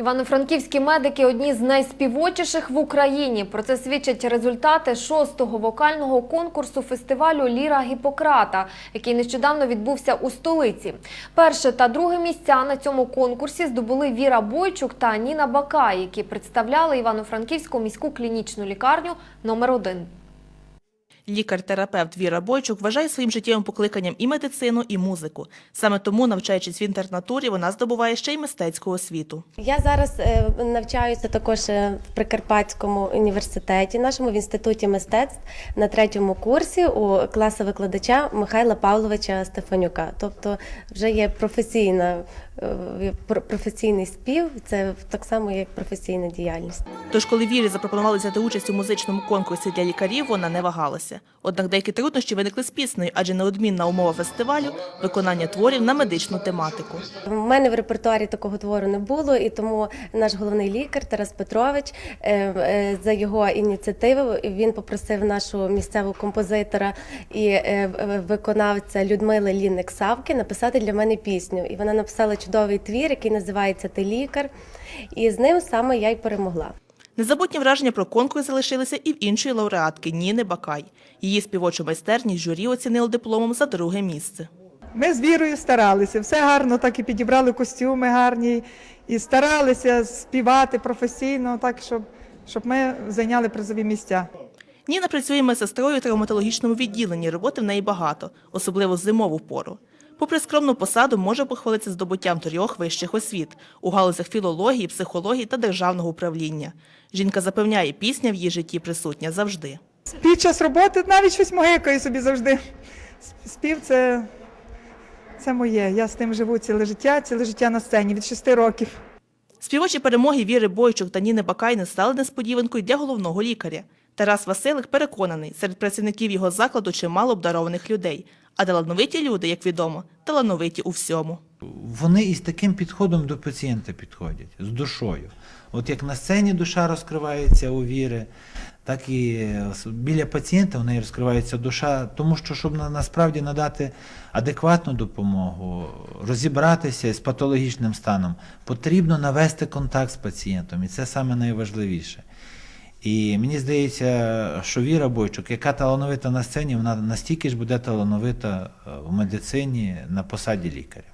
Івано-франківські медики одні з найспівочіших в Україні. Про це свідчать результати шостого вокального конкурсу фестивалю Ліра Гіппократа, який нещодавно відбувся у столиці. Перше та друге місця на цьому конкурсі здобули Віра Бойчук та Ніна Бакай, які представляли Івано-Франківську міську клінічну лікарню номер 1 Лікар-терапевт Віра Бойчук вважає своїм життєвим покликанням і медицину, і музику. Саме тому, навчаючись в інтернатурі, вона здобуває ще й мистецьку освіту. Я зараз е, навчаюся також е, в Прикарпатському університеті, нашому в інституті мистецтв на третьому курсі у класу викладача Михайла Павловича Стефанюка. Тобто вже є професійна е, професійний спів. Це так само як професійна діяльність. Тож, коли Вірі запропонували взяти участь у музичному конкурсі для лікарів, вона не вагалася. Однак деякі труднощі виникли з піснею, адже неодмінна умова фестивалю виконання творів на медичну тематику. У мене в репертуарі такого твору не було, і тому наш головний лікар Тарас Петрович е, е, за його ініціативу він попросив нашу місцеву композитора і е, виконавця Людмили Лінник Савки написати для мене пісню. І вона написала чудовий твір, який називається Ти лікар. І з ним саме я й перемогла. Незабутні враження про конкурс залишилися і в іншої лауреатки Ніни Бакай. Її співочу майстерність журі оцінило дипломом за друге місце. Ми з вірою старалися, все гарно, так і підібрали костюми гарні, і старалися співати професійно, так щоб, щоб ми зайняли призові місця. Ніна працює медсестрою у травматологічному відділенні. Роботи в неї багато, особливо зимову пору. Попри скромну посаду, може похвалитися здобуттям трьох вищих освіт у галузях філології, психології та державного управління. Жінка запевняє, пісня в її житті присутня завжди. Під час роботи навіть щось могикаю собі завжди. Спів це, це моє. Я з тим живу ціле життя, ціле життя на сцені від шести років. Співочі перемоги Віри Бойчук та Ніни Бакай не стали несподіванкою для головного лікаря. Тарас Василик переконаний, серед працівників його закладу чимало обдарованих людей. А талановиті люди, як відомо, талановиті у всьому. Вони із таким підходом до пацієнта підходять, з душою. От як на сцені душа розкривається у віри, так і біля пацієнта в неї розкривається душа, тому що, щоб на- насправді надати адекватну допомогу, розібратися з патологічним станом, потрібно навести контакт з пацієнтом, і це саме найважливіше. І мені здається, що Віра Бойчук, яка талановита на сцені, вона настільки ж буде талановита е, в медицині на посаді лікаря.